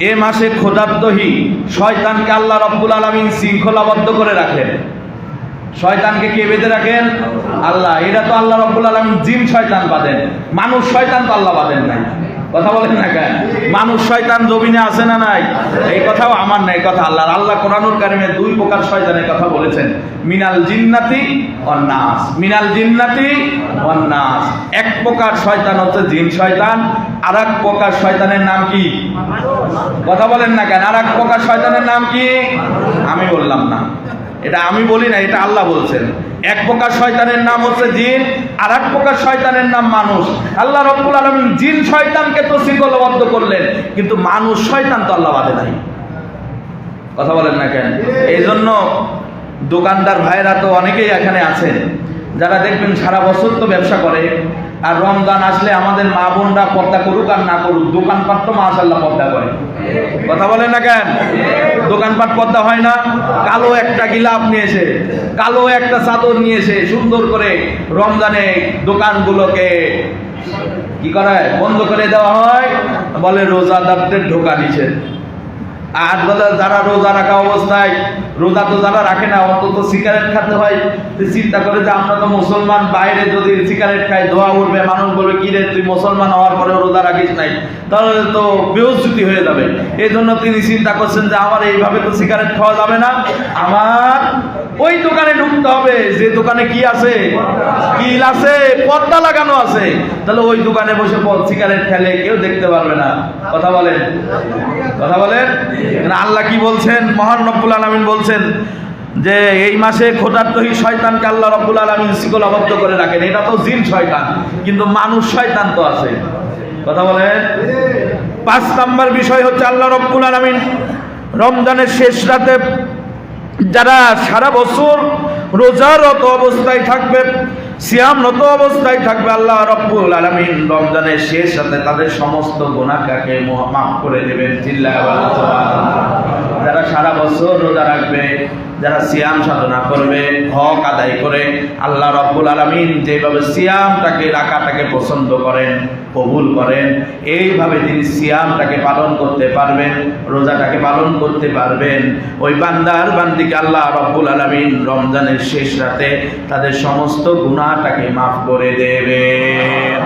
এ মাসে খোদাদ্দহি শয়তানকে আল্লাহ রব্বুল আলমিন শৃঙ্খলাবদ্ধ করে রাখেন। শয়তানকে কে বেঁধে রাখেন? আল্লাহ। এটা তো আল্লাহ রব্বুল আলমিন জিন শয়তান বাঁধেন। মানুষ শয়তান তো আল্লাহ বাঁধেন নাই। কথা বলেন না কেন? মানুষ শয়তান জমিনে আছে না নাই? এই কথাও আমার নাই কথা আল্লাহ আল্লাহ কোরআনুল কারিমে দুই প্রকার শয়তানের কথা বলেছেন। মিনাল জিন্নাতি অন্নাস মিনাল জিন্নাতি অন্নাস এক প্রকার শয়তান হচ্ছে জিন শয়তান আর এক প্রকার শয়তানের নাম কি? কথা বলেন না কেন? আর এক প্রকার শয়তানের নাম কি? আমি বললাম না। এটা আমি বলি না, এটা আল্লাহ বলছেন। এক প্রকার শয়তানের নাম হচ্ছে জিন আর এক প্রকার শয়তানের নাম মানুষ। আল্লাহ রব্বুল আলমিন জিন শয়তানকে তো শৃঙ্খলবদ্ধ করলেন, কিন্তু মানুষ শয়তান তো আল্লাহ বাদে নাই। কথা বলেন না কেন? এই জন্য দোকানদার ভাইরা তো অনেকেই এখানে আছেন। যারা দেখবেন সারা বছর তো ব্যবসা করে, আর রমজান আসলে আমাদের মা বোনরা পর্দা করুক আর না করুক, দোকানপাট তো মাশাল্লাহ পর্দা করে। কথা বলেন না কেন? দোকানপাট পর্দা হয় না, কালো একটা গিলাপ নিয়েছে কালো একটা চাদর নিয়েছে সুন্দর করে রমজানে দোকানগুলোকে কি করা হয়? বন্ধ করে দেওয়া হয়। বলে রোজাদারদের ঢোকা নিষেধ। আর যারা রোজা রাখা অবস্থায়, রোজা তো যারা রাখে না, অন্তত সিগারেট খেতে হয়। চিন্তা করে যে আমরা তো মুসলমান, বাইরে যদি সিগারেট খাই, ধোয়া উঠবে, মানুষ বলবে, কি রে, তুই মুসলমান হওয়ার পরে রোজা রাখিস নাই? তাহলে তো বেহস্তুতি হয়ে যাবে। এই জন্য তিনি চিন্তা করছেন যে আমার এইভাবে তো সিগারেট খাওয়া যাবে না। আমার ওই দোকানে ঢুকতে হবে। যে দোকানে কি আছে? কিল আছে, পর্দা লাগানো আছে। তাহলে ওই দোকানে বসে সিগারেট খেলে কেউ দেখতে পারবে না। কথা বলেন? কথা বলেন? আল্লাহ কি বলছেন? মহান রব্বুল আলমিন বলছেন যে এই মাসে খোদাত্তহী শয়তানকে আল্লাহ রব্বুল আলমিন শিকলাবদ্ধ করে রাখেন। এটা তো জিন শয়তান, কিন্তু মানুষ শয়তান তো আছে। কথা বলেন? পাঁচ নাম্বার বিষয় হচ্ছে আল্লাহ রব্বুল আলমিন রমজানের শেষ রাতে যারা সারা বছর রোজারত অবস্থায় থাকবে সিয়ামরত অবস্থায় থাকবে আল্লাহ রব্বুল আলমিন রমজানের শেষ সাথে তাদের সমস্ত গোনাকাকে মাফ করে দেবেন জিল্লা। যারা সারা বছর রোজা রাখবে, যারা সিয়াম সাধনা করবে, হক আদায় করে, আল্লাহ রব্বুল আলমিন যেভাবে সিয়ামটাকে রাখাটাকে পছন্দ করেন, কবুল করেন, এইভাবে তিনি সিয়ামটাকে পালন করতে পারবেন, রোজাটাকে পালন করতে পারবেন। ওই বান্দার বান্দিকে আল্লাহ রব্বুল আলমিন রমজানের শেষ রাতে তাদের সমস্ত গুণাটাকে মাফ করে দেবেন।